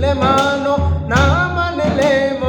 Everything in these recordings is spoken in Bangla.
le mano, na manele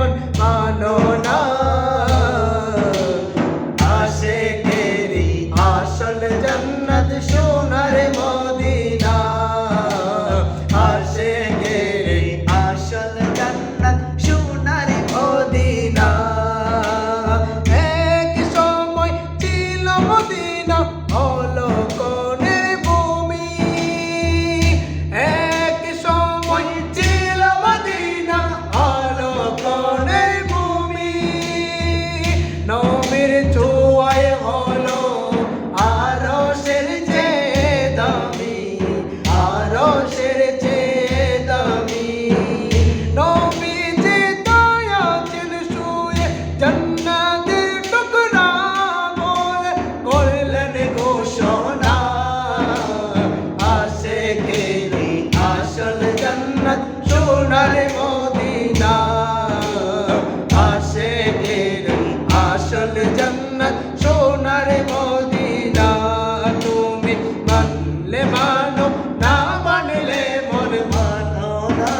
মানলে মানো না মানলে মন মানো না।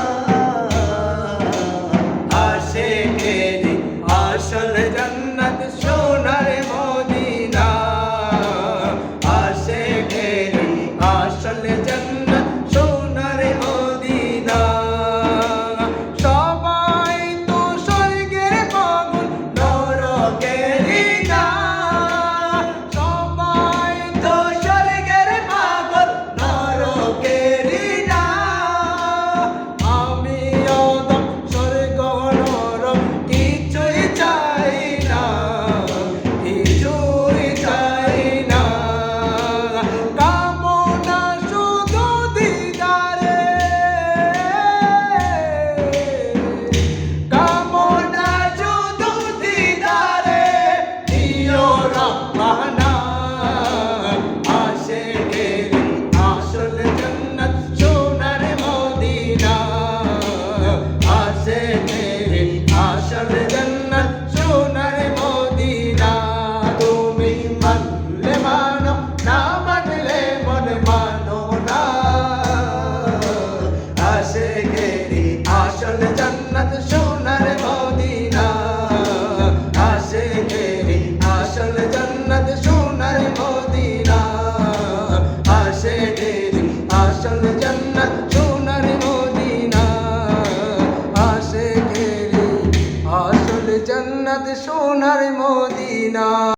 আসে জন্ম। সোনার মদিনা।